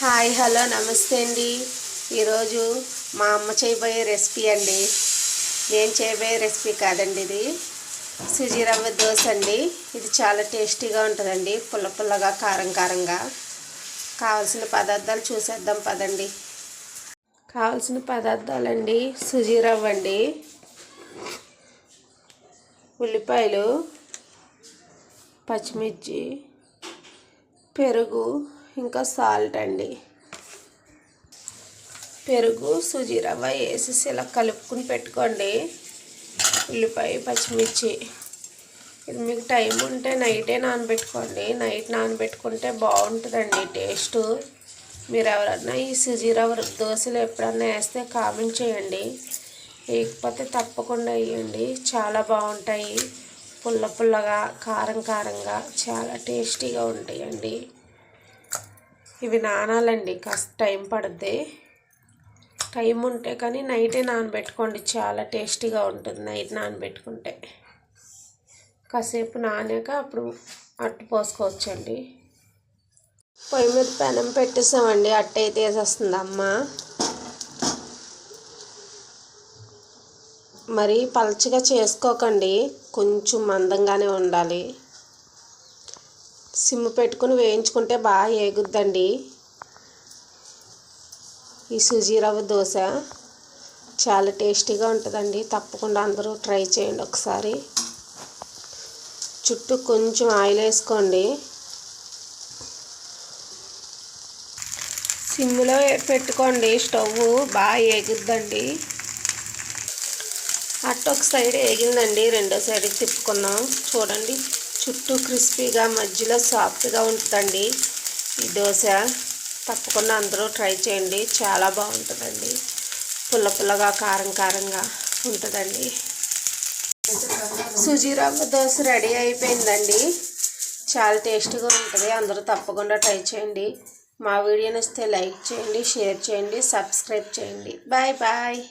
Hi hello నమస్తే అండి. ఈరోజు మా అమ్మ చేయబోయే రెసిపీ అండి. నేను చేయబోయే రెసిపీ కాదండి ఇది. సుజీ రవ్వ దోశ అండి. ఇది చాలా టేస్టీగా ఉంటుందండి. పుల్ల పుల్లగా కారం కారంగా. కావాల్సిన పదార్థాలు చూసేద్దాం పదండి. కావాల్సిన పదార్థాలండి. సుజీ రవ్వ అండి. ఉల్లిపాయలు పచ్చిమిర్చి పెరుగు ఇంకా సాల్ట్ అండి. పెరుగు సుజీ రవ్వ వేసేసి ఇలా కలుపుకుని పెట్టుకోండి. ఉల్లిపాయ పచ్చిమిర్చి. ఇది మీకు టైం ఉంటే నైటే నానబెట్టుకోండి. నైట్ నానబెట్టుకుంటే బాగుంటుందండి టేస్ట్. మీరు ఎవరన్నా ఈ సుజీ రవ్వ దోశలు ఎప్పుడన్నా వేస్తే కామెంట్ చేయండి. వేయకపోతే తప్పకుండా వేయండి. చాలా బాగుంటాయి. పుల్ల పుల్లగా కారం కారంగా చాలా టేస్టీగా ఉంటాయండి. ఇవి నానాలండి కాస్త టైం పడుద్ది. టైం ఉంటే కానీ నైటే నానబెట్టుకోండి చాలా టేస్టీగా ఉంటుంది నైట్ నానబెట్టుకుంటే. కాసేపు నానాక అప్పుడు అట్టు పోసుకోవచ్చండి. పొయ్యి మీద పెనం పెట్టేసామండి అట్ట అయితే అమ్మ. మరి పలచగా చేసుకోకండి కొంచెం మందంగానే ఉండాలి. సిమ్ పెట్టుకుని వేయించుకుంటే బాగా ఏగుద్దండి. ఈ సుజీ రవ్వ దోశ చాలా టేస్టీగా ఉంటుందండి. తప్పకుండా అందరూ ట్రై చేయండి ఒకసారి. చుట్టూ కొంచెం ఆయిల్ వేసుకోండి. సిమ్లో పెట్టుకోండి స్టవ్ బాగా ఏగుద్దండి. అట్ట ఒక సైడ్ ఏగిందండి రెండో సైడ్ తిప్పుకున్నాం చూడండి. చుట్టూ క్రిస్పీగా మధ్యలో సాఫ్ట్గా ఉంటుందండి. ఈ దోశ తప్పకుండా అందరూ ట్రై చేయండి. చాలా బాగుంటుందండి. పుల్ల పుల్లగా కారం కారంగా ఉంటుందండి. సుజీ దోశ రెడీ అయిపోయిందండి. చాలా టేస్టీగా ఉంటుంది. అందరూ తప్పకుండా ట్రై చేయండి. మా వీడియో నచ్చితే లైక్ చేయండి షేర్ చేయండి సబ్స్క్రైబ్ చేయండి. Bye bye.